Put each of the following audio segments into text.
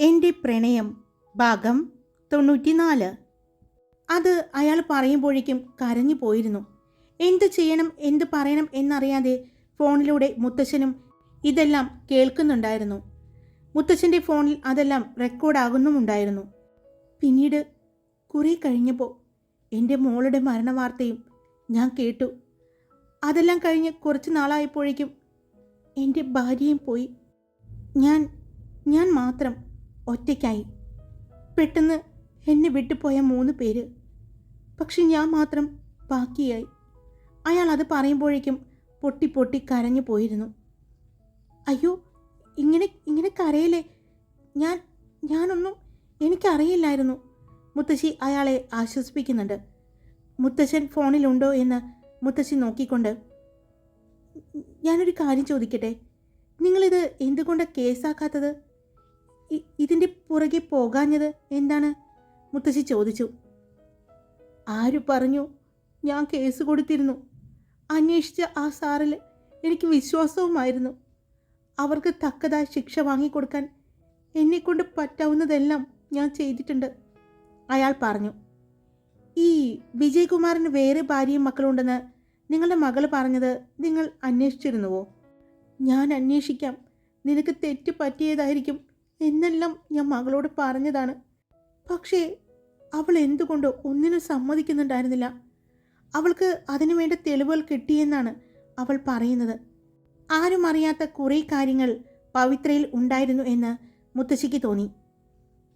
എന്റെ പ്രണയം ഭാഗം തൊണ്ണൂറ്റിനാല്. അത് അയാൾ പറയുമ്പോഴേക്കും കരഞ്ഞു പോയിരുന്നു. എന്തു ചെയ്യണം എന്ത് പറയണം എന്നറിയാതെ ഫോണിലൂടെ മുത്തശ്ശനും ഇതെല്ലാം കേൾക്കുന്നുണ്ടായിരുന്നു. മുത്തശ്ശന്റെ ഫോണിൽ അതെല്ലാം റെക്കോർഡാകുന്നുമുണ്ടായിരുന്നു. പിന്നീട് കുറേ കഴിഞ്ഞപ്പോൾ എന്റെ മോളുടെ മരണവാർത്തയും ഞാൻ കേട്ടു. അതെല്ലാം കഴിഞ്ഞ് കുറച്ച് നാളായപ്പോഴേക്കും എന്റെ ഭാര്യയും പോയി. ഞാൻ ഞാൻ മാത്രം ഒറ്റയ്ക്കായി. പെട്ടെന്ന് എന്നെ വിട്ടുപോയ മൂന്ന് പേര്. പക്ഷെ ഞാൻ മാത്രം ബാക്കിയായി. അയാൾ അത് പറയുമ്പോഴേക്കും പൊട്ടി പൊട്ടി കരഞ്ഞു പോയിരുന്നു. അയ്യോ ഇങ്ങനെ ഇങ്ങനെ കരയില്ലേ? ഞാൻ ഞാനൊന്നും എനിക്കറിയില്ലായിരുന്നു മുത്തശ്ശി അയാളെ ആശ്വസിപ്പിക്കുന്നുണ്ട്. മുത്തശ്ശൻ ഫോണിലുണ്ടോ? എന്ന് മുത്തശ്ശി നോക്കിക്കൊണ്ട്. ഞാനൊരു കാര്യം ചോദിക്കട്ടെ? നിങ്ങളിത് എന്തുകൊണ്ടാണ് കേസാക്കാത്തത്? ഇതിന്റെ പുറകെ പോകാഞ്ഞത് എന്താണ്? മുത്തശ്ശി ചോദിച്ചു. ആര് പറഞ്ഞു? ഞാൻ കേസ് കൊടുത്തിരുന്നു. അന്വേഷിച്ച ആ സാറിൽ എനിക്ക് വിശ്വാസവുമായിരുന്നു. അവർക്ക് തക്കതായ ശിക്ഷ വാങ്ങിക്കൊടുക്കാൻ എന്നെക്കൊണ്ട് പറ്റാവുന്നതെല്ലാം ഞാൻ ചെയ്തിട്ടുണ്ട് അയാൾ പറഞ്ഞു. ഈ വിജയകുമാറിന് വേറെ ഭാര്യയും മക്കളുണ്ടെന്ന് നിങ്ങളുടെ മകൾ പറഞ്ഞത് നിങ്ങൾ അന്വേഷിച്ചിരുന്നുവോ? ഞാൻ അന്വേഷിക്കാം. നിനക്ക് തെറ്റ് പറ്റിയതായിരിക്കും എന്നെല്ലാം ഞാൻ മകളോട് പറഞ്ഞതാണ്. പക്ഷേ അവൾ എന്തുകൊണ്ടോ ഒന്നിനും സമ്മതിക്കുന്നുണ്ടായിരുന്നില്ല. അവൾക്ക് അതിനു വേണ്ട തെളിവുകൾ കിട്ടിയെന്നാണ് അവൾ പറയുന്നത്. ആരും അറിയാത്ത കുറേ കാര്യങ്ങൾ പവിത്രയിൽ ഉണ്ടായിരുന്നു എന്ന് മുത്തശ്ശിക്ക് തോന്നി.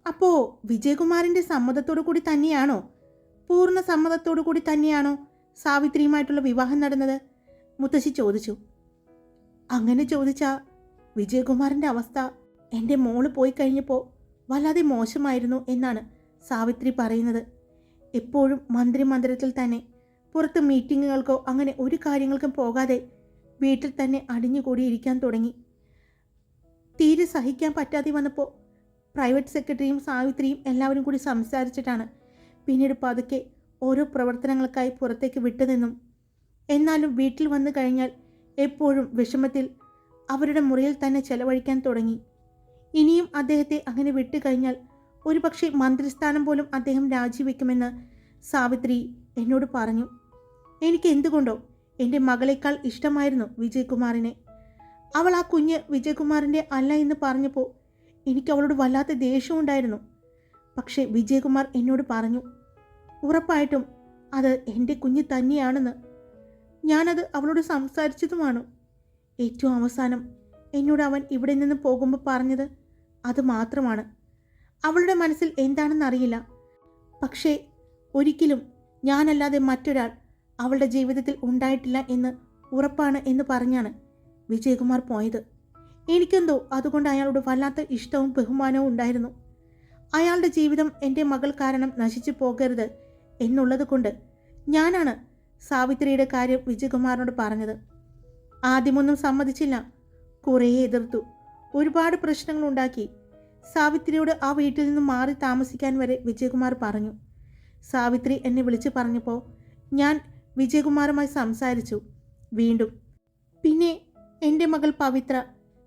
അപ്പോൾ വിജയകുമാറിന്റെ സമ്മതത്തോടു കൂടി തന്നെയാണോ? പൂർണ സമ്മതത്തോടു കൂടി തന്നെയാണോ സാവിത്രിയുമായിട്ടുള്ള വിവാഹം നടന്നത്? മുത്തശ്ശി ചോദിച്ചു. അങ്ങനെ ചോദിച്ചാൽ വിജയകുമാറിന്റെ അവസ്ഥ എന്റെ മോൾ പോയി കഴിഞ്ഞപ്പോൾ വല്ലാതെ മോശമായിരുന്നു എന്നാണ് സാവിത്രി പറയുന്നത്. എപ്പോഴും മന്ത്രി മന്ദിരത്തിൽ തന്നെ പുറത്ത് മീറ്റിങ്ങുകൾക്കോ അങ്ങനെ ഒരു കാര്യങ്ങൾക്കും പോകാതെ വീട്ടിൽ തന്നെ അടിഞ്ഞുകൂടിയിരിക്കാൻ തുടങ്ങി. തീരെ സഹിക്കാൻ പറ്റാതെ വന്നപ്പോൾ പ്രൈവറ്റ് സെക്രട്ടറിയും സാവിത്രിയും എല്ലാവരും കൂടി സംസാരിച്ചിട്ടാണ് പിന്നീട് പതുക്കെ ഓരോ പ്രവർത്തനങ്ങൾക്കായി പുറത്തേക്ക് വിട്ടതെന്നും എന്നാലും വീട്ടിൽ വന്നു കഴിഞ്ഞാൽ എപ്പോഴും വിഷമത്തിൽ അവരുടെ മുറിയിൽ തന്നെ ചെലവഴിക്കാൻ തുടങ്ങി. ഇനിയും അദ്ദേഹത്തെ അങ്ങനെ വിട്ടുകഴിഞ്ഞാൽ ഒരുപക്ഷെ മന്ത്രിസ്ഥാനം പോലും അദ്ദേഹം രാജിവെക്കുമെന്ന് സാവിത്രി എന്നോട് പറഞ്ഞു. എനിക്ക് എന്തുകൊണ്ടോ എന്റെ മകളേക്കാൾ ഇഷ്ടമായിരുന്നു വിജയകുമാറിനെ. അവൾ ആ കുഞ്ഞ് വിജയകുമാറിന്റെ അല്ല എന്ന് പറഞ്ഞപ്പോൾ എനിക്ക് അവളോട് വല്ലാത്ത ദേഷ്യമുണ്ടായിരുന്നു പക്ഷേ വിജയകുമാർ എന്നോട് പറഞ്ഞു ഉറപ്പായിട്ടും അത് എന്റെ കുഞ്ഞ് തന്നെയാണെന്ന്. ഞാനത് അവളോട് സംസാരിച്ചതുമാണ്. ഏറ്റവും അവസാനം എന്നോട് അവൻ ഇവിടെ നിന്ന് പോകുമ്പോൾ പറഞ്ഞത് അത് മാത്രമാണ്. അവളുടെ മനസ്സിൽ എന്താണെന്നറിയില്ല. പക്ഷേ ഒരിക്കലും ഞാനല്ലാതെ മറ്റൊരാൾ അവളുടെ ജീവിതത്തിൽ ഉണ്ടായിട്ടില്ല എന്ന് ഉറപ്പാണ് എന്ന് പറഞ്ഞാണ് വിജയകുമാർ പോയത്. എനിക്കെന്തോ അതുകൊണ്ട് അയാളോട് വല്ലാത്ത ഇഷ്ടവും ബഹുമാനവും ഉണ്ടായിരുന്നു. അയാളുടെ ജീവിതം എന്റെ മകൾ കാരണം നശിച്ചു പോകരുത് എന്നുള്ളത് കൊണ്ട് ഞാനാണ് സാവിത്രിയുടെ കാര്യം വിജയകുമാറിനോട് പറഞ്ഞത്. ആദ്യമൊന്നും സമ്മതിച്ചില്ല. കുറേ എതിർത്തു. ഒരുപാട് പ്രശ്നങ്ങൾ ഉണ്ടാക്കി സാവിത്രിയോട് ആ വീട്ടിൽ നിന്ന് മാറി താമസിക്കാൻ വരെ വിജയകുമാർ പറഞ്ഞു. സാവിത്രി എന്നെ വിളിച്ചു പറഞ്ഞപ്പോൾ ഞാൻ വിജയകുമാറുമായി സംസാരിച്ചു. വീണ്ടും പിന്നെ എന്റെ മകൾ പവിത്ര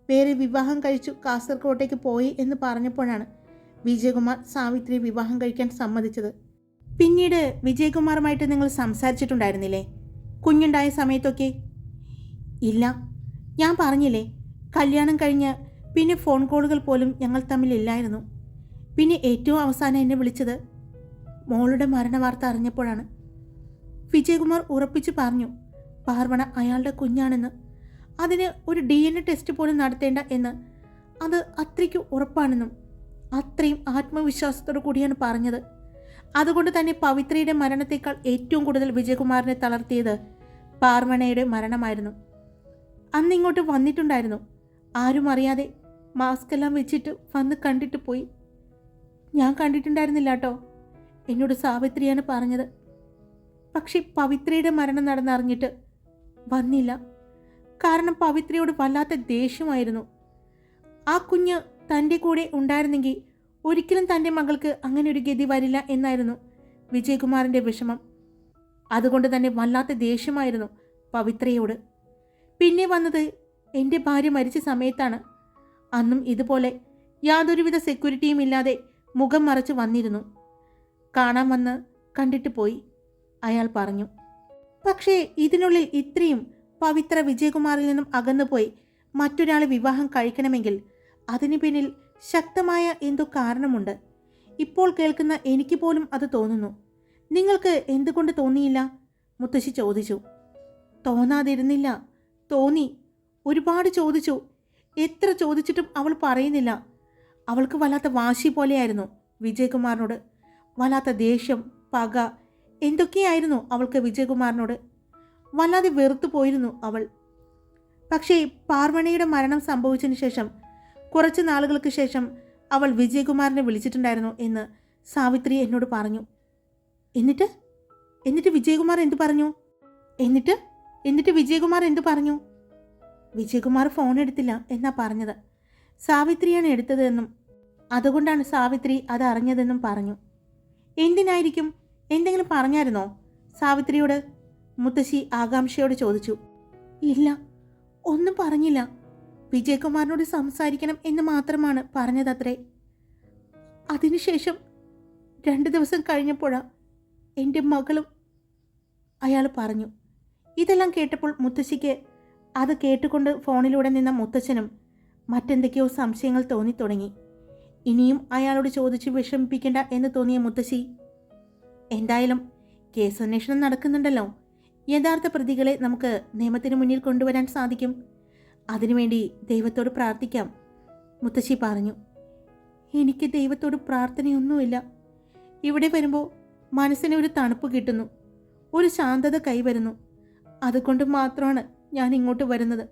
വേറെ വിവാഹം കഴിച്ചു കാസർഗോട്ടേക്ക് പോയി എന്ന് പറഞ്ഞപ്പോഴാണ് വിജയകുമാർ സാവിത്രി വിവാഹം കഴിക്കാൻ സമ്മതിച്ചത്. പിന്നീട് വിജയകുമാറുമായിട്ട് നിങ്ങൾ സംസാരിച്ചിട്ടുണ്ടായിരുന്നില്ലേ? കുഞ്ഞുണ്ടായ സമയത്തൊക്കെ? ഇല്ല ഞാൻ പറഞ്ഞില്ലേ കല്യാണം കഴിഞ്ഞ് പിന്നെ ഫോൺ കോളുകൾ പോലും ഞങ്ങൾ തമ്മിലില്ലായിരുന്നു. പിന്നെ ഏറ്റവും അവസാനം എന്നെ വിളിച്ചത് മോളുടെ മരണവാർത്ത അറിഞ്ഞപ്പോഴാണ്. വിജയകുമാർ ഉറപ്പിച്ചു പറഞ്ഞു പാർവണ അയാളുടെ കുഞ്ഞാണെന്ന്. അതിന് ഒരു ഡി എൻ എ ടെസ്റ്റ് പോലും നടത്തേണ്ട എന്ന്. അത് അത്രയ്ക്ക് ഉറപ്പാണെന്നും അത്രയും ആത്മവിശ്വാസത്തോടു കൂടിയാണ് പറഞ്ഞത്. അതുകൊണ്ട് തന്നെ പവിത്രയുടെ മരണത്തേക്കാൾ ഏറ്റവും കൂടുതൽ വിജയകുമാറിനെ തളർത്തിയത് പാർവണയുടെ മരണമായിരുന്നു. അന്നിങ്ങോട്ട് വന്നിട്ടുണ്ടായിരുന്നു. ആരും അറിയാതെ മാസ്ക് എല്ലാം വെച്ചിട്ട് വന്ന് കണ്ടിട്ട് പോയി. ഞാൻ കണ്ടിട്ടുണ്ടായിരുന്നില്ല കേട്ടോ. എന്നോട് സാവിത്രിയാണ് പറഞ്ഞത്. പക്ഷെ പവിത്രയുടെ മരണം നടന്നറിഞ്ഞിട്ട് വന്നില്ല. കാരണം പവിത്രയോട് വല്ലാത്ത ദേഷ്യമായിരുന്നു. ആ കുഞ്ഞ് തന്റെ കൂടെ ഉണ്ടായിരുന്നെങ്കിൽ ഒരിക്കലും തന്റെ മകൾക്ക് അങ്ങനെ ഒരു ഗതി വരില്ല എന്നായിരുന്നു വിജയകുമാറിന്റെ വിഷമം. അതുകൊണ്ട് തന്നെ വല്ലാത്ത ദേഷ്യമായിരുന്നു പവിത്രയോട്. പിന്നെ വന്നത് എന്റെ ഭാര്യ മരിച്ച സമയത്താണ്. അന്നും ഇതുപോലെ യാതൊരുവിധ സെക്യൂരിറ്റിയും ഇല്ലാതെ മുഖം മറച്ച് വന്നിരുന്നു. കാണാൻ വന്ന് കണ്ടിട്ട് പോയി. അയാൾ പറഞ്ഞു പക്ഷേ ഇതിനുള്ളിൽ ഇത്രയും പവിത്ര വിജയകുമാറിൽ നിന്നും അകന്നുപോയി മറ്റൊരാളെ വിവാഹം കഴിക്കണമെങ്കിൽ അതിനു പിന്നിൽ ശക്തമായ എന്തോ കാരണമുണ്ട്. ഇപ്പോൾ കേൾക്കുന്ന എനിക്ക് പോലും അത് തോന്നുന്നു. നിങ്ങൾക്ക് എന്തുകൊണ്ട് തോന്നിയില്ല? മുത്തശ്ശി ചോദിച്ചു. തോന്നാതിരുന്നില്ല. തോന്നി. ഒരുപാട് ചോദിച്ചു. എത്ര ചോദിച്ചിട്ടും അവൾ പറയുന്നില്ല. അവൾക്ക് വല്ലാത്ത വാശി പോലെയായിരുന്നു വിജയകുമാറിനോട്. വല്ലാത്ത ദേഷ്യം പക എന്തൊക്കെയായിരുന്നു അവൾക്ക് വിജയകുമാറിനോട്? വല്ലാതെ വെറുത്തു പോയിരുന്നു അവൾ. പക്ഷേ പാർവണിയുടെ മരണം സംഭവിച്ചതിന് ശേഷം കുറച്ച് നാളുകൾക്ക് ശേഷം അവൾ വിജയകുമാറിനെ വിളിച്ചിട്ടുണ്ടായിരുന്നു എന്ന് സാവിത്രി എന്നോട് പറഞ്ഞു. എന്നിട്ട്? എന്നിട്ട് വിജയകുമാർ എന്തു പറഞ്ഞു? എന്നിട്ട്? എന്നിട്ട് വിജയകുമാർ എന്തു പറഞ്ഞു? വിജയകുമാർ ഫോൺ എടുത്തില്ല എന്നാ പറഞ്ഞത്. സാവിത്രിയാണ് എടുത്തതെന്നും അതുകൊണ്ടാണ് സാവിത്രി അത് അറിഞ്ഞതെന്നും പറഞ്ഞു. എന്തിനായിരിക്കും? എന്തെങ്കിലും പറഞ്ഞായിരുന്നോ? സാവിത്രിയോട് മുത്തശ്ശി ആകാംക്ഷയോട് ചോദിച്ചു. ഇല്ല ഒന്നും പറഞ്ഞില്ല. വിജയകുമാറിനോട് സംസാരിക്കണം എന്ന് മാത്രമാണ് പറഞ്ഞതത്രേ. അതിനുശേഷം രണ്ട് ദിവസം കഴിഞ്ഞപ്പോഴാ എന്റെ മകളും അയാൾ പറഞ്ഞു. ഇതെല്ലാം കേട്ടപ്പോൾ മുത്തശ്ശിക്ക് അത് കേട്ടുകൊണ്ട് ഫോണിലൂടെ നിന്ന മുത്തച്ഛനും മറ്റെന്തൊക്കെയോ സംശയങ്ങൾ തോന്നി തുടങ്ങി ഇനിയും അയാളോട് ചോദിച്ച് വിഷമിപ്പിക്കേണ്ട എന്ന് തോന്നിയ മുത്തശ്ശി എന്തായാലും കേസന്വേഷണം നടക്കുന്നുണ്ടല്ലോ. യഥാർത്ഥ പ്രതികളെ നമുക്ക് നിയമത്തിന് മുന്നിൽ കൊണ്ടുവരാൻ സാധിക്കും. അതിനുവേണ്ടി ദൈവത്തോട് പ്രാർത്ഥിക്കാം മുത്തശ്ശി പറഞ്ഞു. എനിക്ക് ദൈവത്തോട് പ്രാർത്ഥനയൊന്നുമില്ല. ഇവിടെ വരുമ്പോൾ മനസ്സിന് ഒരു തണുപ്പ് കിട്ടുന്നു. ഒരു ശാന്തത കൈവരുന്നു. അതുകൊണ്ട് മാത്രമാണ് ഞാൻ ഇങ്ങോട്ട് വരുന്നത്.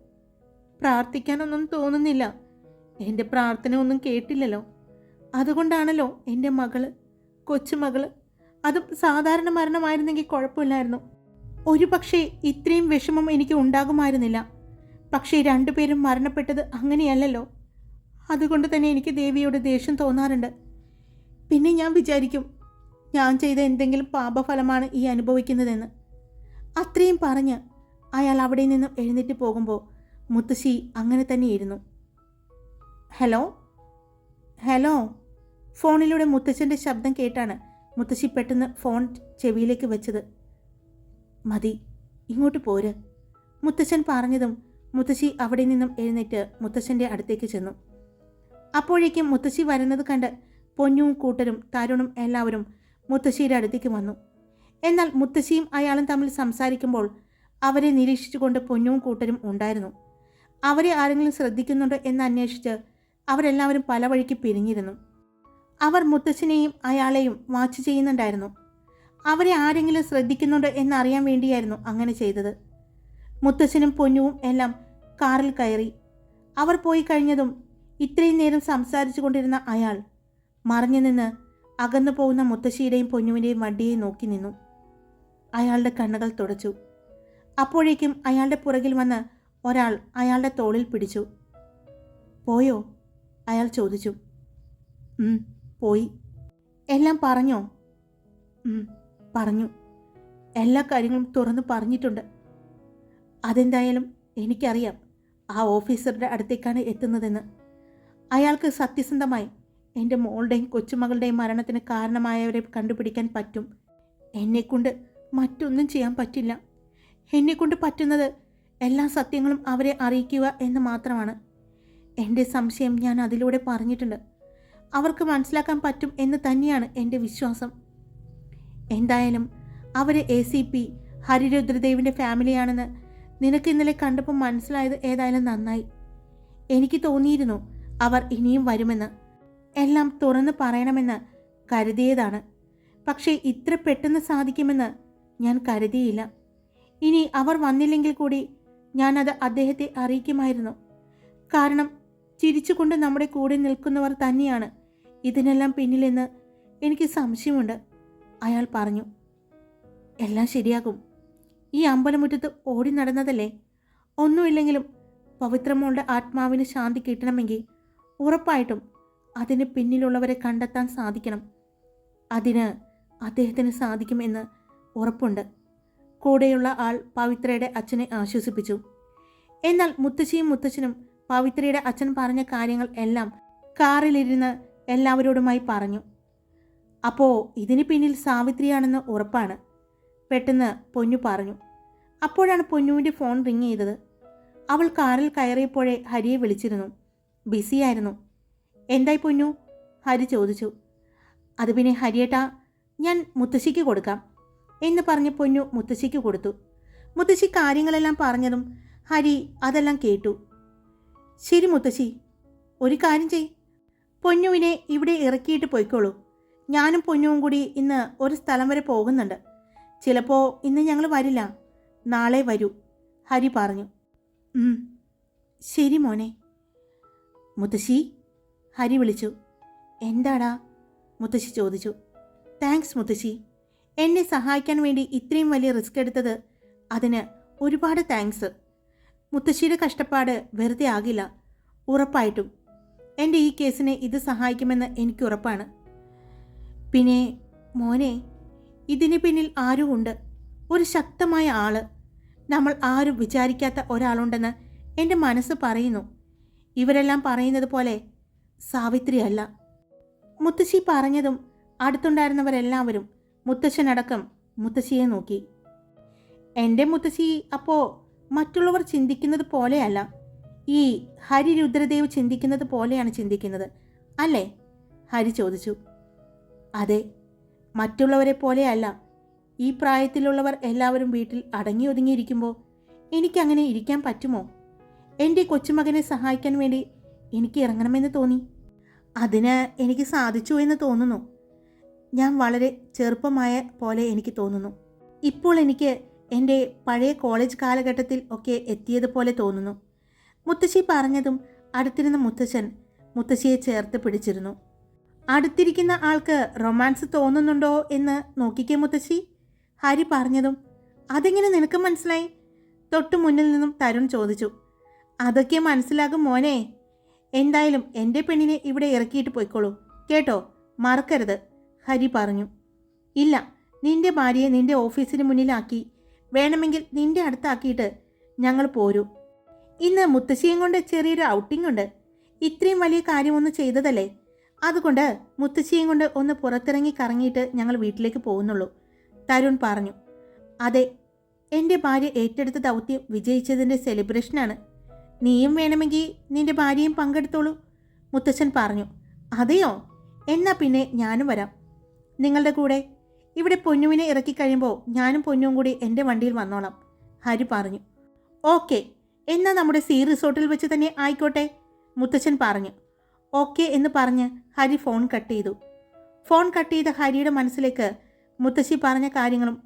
പ്രാർത്ഥിക്കാനൊന്നും തോന്നുന്നില്ല. എന്റെ പ്രാർത്ഥന ഒന്നും കേട്ടില്ലല്ലോ. അതുകൊണ്ടാണല്ലോ എന്റെ മകൾ കൊച്ചുമകൾ. അത് സാധാരണ മരണമായിരുന്നെങ്കിൽ കുഴപ്പമില്ലായിരുന്നു. ഒരു പക്ഷേ ഇത്രയും വിഷമം എനിക്ക് ഉണ്ടാകുമായിരുന്നില്ല. പക്ഷേ രണ്ടുപേരും മരണപ്പെട്ടത് അങ്ങനെയല്ലല്ലോ. അതുകൊണ്ട് തന്നെ എനിക്ക് ദേവിയോട് ദേഷ്യം തോന്നാറുണ്ട്. പിന്നെ ഞാൻ വിചാരിക്കും ഞാൻ ചെയ്ത എന്തെങ്കിലും പാപഫലമാണ് ഈ അനുഭവിക്കുന്നതെന്ന്. അത്രയും പറഞ്ഞ് അയാൾ അവിടെ നിന്നും എഴുന്നേറ്റ് പോകുമ്പോൾ മുത്തശ്ശി അങ്ങനെ തന്നെയിരുന്നു ഹലോ? ഹലോ? ഫോണിലൂടെ മുത്തച്ഛന്റെ ശബ്ദം കേട്ടാണ് മുത്തശ്ശി പെട്ടെന്ന് ഫോൺ ചെവിയിലേക്ക് വെച്ചത്. മതി ഇങ്ങോട്ട് പോര്. മുത്തച്ഛൻ പറഞ്ഞതും മുത്തശ്ശി അവിടെ നിന്നും എഴുന്നേറ്റ് മുത്തശ്ശന്റെ അടുത്തേക്ക് ചെന്നു. അപ്പോഴേക്കും മുത്തശ്ശി വരുന്നത് കണ്ട് പൊന്നും കൂട്ടരും തരുണും എല്ലാവരും മുത്തശ്ശിയുടെ അടുത്തേക്ക് വന്നു. എന്നാൽ മുത്തശ്ശിയും അയാളും തമ്മിൽ സംസാരിക്കുമ്പോൾ അവരെ നിരീക്ഷിച്ചുകൊണ്ട് പൊന്നും കൂട്ടരും ഉണ്ടായിരുന്നു. അവരെ ആരെങ്കിലും ശ്രദ്ധിക്കുന്നുണ്ടോ എന്ന് അന്വേഷിച്ച് അവരെല്ലാവരും പല വഴിക്ക് പിരിഞ്ഞിരുന്നു. അവർ മുത്തച്ഛനെയും അയാളെയും വാച്ച് ചെയ്യുന്നുണ്ടായിരുന്നു. അവരെ ആരെങ്കിലും ശ്രദ്ധിക്കുന്നുണ്ടോ എന്നറിയാൻ വേണ്ടിയായിരുന്നു അങ്ങനെ ചെയ്തത്. മുത്തച്ഛനും പൊന്നുവും എല്ലാം കാറിൽ കയറി. അവർ പോയി കഴിഞ്ഞതും ഇത്രയും നേരം സംസാരിച്ചു കൊണ്ടിരുന്ന അയാൾ മറിഞ്ഞു നിന്ന് അകന്നു പോകുന്ന മുത്തശ്ശിയുടെയും പൊന്നുവിന്റെയും വണ്ടിയെ നോക്കി നിന്നു. അയാളുടെ കണ്ണുകൾ തുടച്ചു. അപ്പോഴേക്കും അയാളുടെ പുറകിൽ വന്ന് ഒരാൾ അയാളുടെ തോളിൽ പിടിച്ചു. പോയോ? അയാൾ ചോദിച്ചു. "ഉം, പോയി. എല്ലാം പറഞ്ഞോ? പറഞ്ഞു. എല്ലാ കാര്യങ്ങളും തുറന്ന് പറഞ്ഞിട്ടുണ്ട്. അതെന്തായാലും എനിക്കറിയാം. ആ ഓഫീസറുടെ അടുത്തേക്കാണ് എത്തുന്നതെന്ന്. അയാൾക്ക് സത്യസന്ധമായി എന്റെ മോളുടെയും കൊച്ചുമകളുടെയും മരണത്തിന് കാരണമായവരെ കണ്ടുപിടിക്കാൻ പറ്റും. എന്നെക്കൊണ്ട് മറ്റൊന്നും ചെയ്യാൻ പറ്റില്ല. എന്നെക്കൊണ്ട് പറ്റുന്നത് എല്ലാ സത്യങ്ങളും അവരെ അറിയിക്കുക എന്ന് മാത്രമാണ്. എന്റെ സംശയം ഞാൻ അതിലൂടെ പറഞ്ഞിട്ടുണ്ട്. അവർക്ക് മനസ്സിലാക്കാൻ പറ്റും എന്ന് തന്നെയാണ് എന്റെ വിശ്വാസം. എന്തായാലും അവർ എ സി പി ഹരിരുദ്രദേവിന്റെ ഫാമിലിയാണെന്ന് നിനക്ക് ഇന്നലെ കണ്ടപ്പോൾ മനസ്സിലായത് ഏതായാലും നന്നായി. എനിക്ക് തോന്നിയിരുന്നു അവർ ഇനിയും വരുമെന്ന്. എല്ലാം തുറന്ന് പറയണമെന്ന് കരുതിയതാണ്. പക്ഷേ ഇത്ര പെട്ടെന്ന് സാധിക്കുമെന്ന് ഞാൻ കരുതിയില്ല. ഇനി അവർ വന്നില്ലെങ്കിൽ കൂടി ഞാനത് അദ്ദേഹത്തെ അറിയിക്കുമായിരുന്നു. കാരണം ചിരിച്ചുകൊണ്ട് നമ്മുടെ കൂടെ നിൽക്കുന്നവർ തന്നെയാണ്. ഇതിനെല്ലാം പിന്നിലെന്ന് എനിക്ക് സംശയമുണ്ട്. അയാൾ പറഞ്ഞു എല്ലാം ശരിയാകും. ഈ അമ്പലമുറ്റത്ത് ഓടി നടന്നതല്ലേ? ഒന്നുമില്ലെങ്കിലും പവിത്രമോളുടെ ആത്മാവിന് ശാന്തി കിട്ടണമെങ്കിൽ ഉറപ്പായിട്ടും അതിന് പിന്നിലുള്ളവരെ കണ്ടെത്താൻ സാധിക്കണം. അതിന് അദ്ദേഹത്തിന് സാധിക്കുമെന്ന് ഉറപ്പുണ്ട്. കൂടെയുള്ള ആൾ പവിത്രയുടെ അച്ഛനെ ആശ്വസിപ്പിച്ചു. എന്നാൽ മുത്തശ്ശിയും മുത്തച്ഛനും പവിത്രയുടെ അച്ഛൻ പറഞ്ഞ കാര്യങ്ങൾ എല്ലാം കാറിലിരുന്ന് എല്ലാവരോടുമായി പറഞ്ഞു. അപ്പോൾ ഇതിന് പിന്നിൽ സാവിത്രിയാണെന്ന് ഉറപ്പാണ് പെട്ടെന്ന് പൊന്നു പറഞ്ഞു. അപ്പോഴാണ് പൊന്നുവിന്റെ ഫോൺ റിങ് ചെയ്തത്. അവൾ കാറിൽ കയറിയപ്പോഴേ ഹരിയെ വിളിച്ചിരുന്നു. ബിസിയായിരുന്നു എന്തായി പൊന്നു? ഹരി ചോദിച്ചു. അത് പിന്നെ ഹരിയേട്ടാ ഞാൻ മുത്തശ്ശിക്ക് കൊടുക്കാം. എന്ന് പറഞ്ഞ് പൊന്നു മുത്തശ്ശിക്ക് കൊടുത്തു. മുത്തശ്ശി കാര്യങ്ങളെല്ലാം പറഞ്ഞതും ഹരി അതെല്ലാം കേട്ടു. ശരി മുത്തശ്ശി ഒരു കാര്യം ചെയ്. പൊന്നുവിനെ ഇവിടെ ഇറക്കിയിട്ട് പോയിക്കോളൂ. ഞാനും പൊന്നുവും കൂടി ഇന്ന് ഒരു സ്ഥലം വരെ പോകുന്നുണ്ട്. ചിലപ്പോൾ ഇന്ന് ഞങ്ങൾ വരില്ല. നാളെ വരൂ ഹരി പറഞ്ഞു. ശരി മോനെ. മുത്തശ്ശി ഹരി വിളിച്ചു. എന്താടാ? മുത്തശ്ശി ചോദിച്ചു. താങ്ക്സ് മുത്തശ്ശി. എന്നെ സഹായിക്കാൻ വേണ്ടി ഇത്രയും വലിയ റിസ്ക് എടുത്തത് അതിന് ഒരുപാട് താങ്ക്സ് മുത്തശ്ശിയുടെ കഷ്ടപ്പാട് വെറുതെ ആകില്ല. ഉറപ്പായിട്ടും എന്റെ ഈ കേസിനെ ഇത് സഹായിക്കുമെന്ന് എനിക്ക് ഉറപ്പാണ്. പിന്നെ മോനെ ഇതിന് പിന്നിൽ ആരും ഉണ്ട്. ഒരു ശക്തമായ ആൾ. നമ്മൾ ആരും വിചാരിക്കാത്ത ഒരാളുണ്ടെന്ന് എന്റെ മനസ്സ് പറയുന്നു. ഇവരെല്ലാം പറയുന്നത് പോലെ സാവിത്രിയല്ല. മുത്തശ്ശി പറഞ്ഞതും അടുത്തുണ്ടായിരുന്നവരെല്ലാവരും മുത്തശ്ശനടക്കം മുത്തശ്ശിയെ നോക്കി. എന്റെ മുത്തശ്ശി അപ്പോൾ മറ്റുള്ളവർ ചിന്തിക്കുന്നത് പോലെയല്ല. ഈ ഹരി രുദ്രദേവ് ചിന്തിക്കുന്നത് പോലെയാണ് ചിന്തിക്കുന്നത് അല്ലേ? ഹരി ചോദിച്ചു. അതെ മറ്റുള്ളവരെ പോലെയല്ല. ഈ പ്രായത്തിലുള്ളവർ എല്ലാവരും വീട്ടിൽ അടങ്ങി ഒതുങ്ങിയിരിക്കുമ്പോൾ എനിക്കങ്ങനെ ഇരിക്കാൻ പറ്റുമോ? എന്റെ കൊച്ചുമകനെ സഹായിക്കാൻ വേണ്ടി എനിക്ക് ഇറങ്ങണമെന്ന് തോന്നി. അതിന് എനിക്ക് സാധിച്ചു എന്ന് തോന്നുന്നു. ഞാൻ വളരെ ചെറുപ്പമായ പോലെ എനിക്ക് തോന്നുന്നു. ഇപ്പോൾ എനിക്ക് എന്റെ പഴയ കോളേജ് കാലഘട്ടത്തിൽ ഒക്കെ എത്തിയതുപോലെ തോന്നുന്നു. മുത്തശ്ശി പറഞ്ഞതും അടുത്തിരുന്ന മുത്തശ്ശൻ മുത്തശ്ശിയെ ചേർത്ത് പിടിച്ചിരുന്നു. അടുത്തിരിക്കുന്ന ആൾക്ക് റൊമാൻസ് തോന്നുന്നുണ്ടോ എന്ന് നോക്കിക്കേ മുത്തശ്ശി. ഹരി പറഞ്ഞതും അതെങ്ങനെ നിനക്ക് മനസ്സിലായി? തൊട്ടു മുന്നിൽ നിന്നും തരുൺ ചോദിച്ചു. അതൊക്കെ മനസ്സിലാകും മോനെ. എന്തായാലും എന്റെ പെണ്ണിനെ ഇവിടെ ഇറക്കിയിട്ട് പോയിക്കോളൂ. കേട്ടോ? മറക്കരുത്. ഹരി പറഞ്ഞു. ഇല്ല നിന്റെ ഭാര്യയെ നിന്റെ ഓഫീസിന് മുന്നിലാക്കി. വേണമെങ്കിൽ നിന്റെ അടുത്താക്കിയിട്ട് ഞങ്ങൾ പോരൂ. ഇന്ന് മുത്തശ്ശിയും കൊണ്ട് ചെറിയൊരു ഔട്ടിംഗ് ഉണ്ട്. ഇത്രയും വലിയ കാര്യമൊന്നും ചെയ്തതല്ലേ? അതുകൊണ്ട് മുത്തശ്ശിയും കൊണ്ട് ഒന്ന് പുറത്തിറങ്ങി കറങ്ങിയിട്ട് ഞങ്ങൾ വീട്ടിലേക്ക് പോകുന്നുള്ളൂ തരുൺ പറഞ്ഞു. അതെ എന്റെ ഭാര്യ ഏറ്റെടുത്ത ദൗത്യം വിജയിച്ചതിന്റെ സെലിബ്രേഷനാണ് നീയും വേണമെങ്കിൽ നിന്റെ ഭാര്യയും പങ്കെടുത്തോളൂ മുത്തച്ഛൻ പറഞ്ഞു. അതെയോ? എന്നാ പിന്നെ ഞാനും വരാം. നിങ്ങളുടെ കൂടെ. ഇവിടെ പൊന്നുവിനെ ഇറക്കി കഴിയുമ്പോൾ ഞാനും പൊന്നും കൂടി എന്റെ വണ്ടിയിൽ വന്നോളാം. ഹരി പറഞ്ഞു. ഓക്കെ എന്നാൽ നമ്മുടെ സീ റിസോർട്ടിൽ വെച്ച് തന്നെ ആയിക്കോട്ടെ മുത്തച്ഛൻ പറഞ്ഞു. ഓക്കെ എന്ന് പറഞ്ഞ് ഹരി ഫോൺ കട്ട് ചെയ്തു. ഫോൺ കട്ട് ചെയ്ത ഹരിയുടെ മനസ്സിലേക്ക് മുത്തശ്ശി പറഞ്ഞ കാര്യങ്ങളും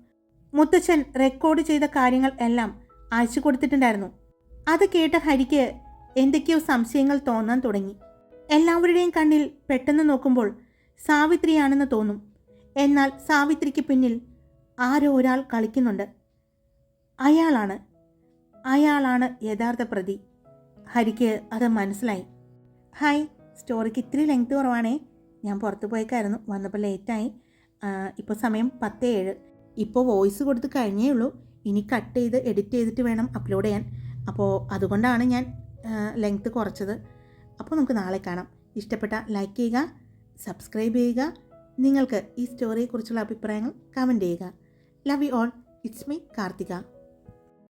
മുത്തച്ഛൻ റെക്കോർഡ് ചെയ്ത കാര്യങ്ങൾ എല്ലാം അയച്ചു കൊടുത്തിട്ടുണ്ടായിരുന്നു. അത് കേട്ട ഹരിക്ക് എന്തൊക്കെയോ സംശയങ്ങൾ തോന്നാൻ തുടങ്ങി. എല്ലാവരുടെയും കണ്ണിൽ പെട്ടെന്ന് നോക്കുമ്പോൾ സാവിത്രിയാണെന്ന് തോന്നും. എന്നാൽ സാവിത്രിക്ക് പിന്നിൽ ആരോ ഒരാൾ കളിക്കുന്നുണ്ട്. അയാളാണ്. അയാളാണ് യഥാർത്ഥ പ്രതി. ഹരിക്ക് അത് മനസ്സിലായി. ഹായ് സ്റ്റോറിക്ക് ഇത്തിരി ലെങ്ത് കുറവാണേ. ഞാൻ പുറത്ത് പോയേക്കായിരുന്നു. വന്നപ്പോൾ ലേറ്റായി. ഇപ്പോൾ സമയം പത്ത് ഏഴ് ഇപ്പോൾ വോയിസ് കൊടുത്ത് കഴിഞ്ഞേ ഉള്ളൂ. ഇനി കട്ട് ചെയ്ത് എഡിറ്റ് ചെയ്തിട്ട് വേണം അപ്ലോഡ് ചെയ്യാൻ. അപ്പോൾ അതുകൊണ്ടാണ് ഞാൻ ലെങ്ത് കുറച്ചത്. അപ്പോൾ നമുക്ക് നാളെ കാണാം. ഇഷ്ടപ്പെട്ട ലൈക്ക് ചെയ്യുക സബ്സ്ക്രൈബ് ചെയ്യുക. നിങ്ങൾക്ക് ഈ സ്റ്റോറിയെക്കുറിച്ചുള്ള അഭിപ്രായങ്ങൾ കമന്റ് ചെയ്യുക. Love you all it's me Karthika.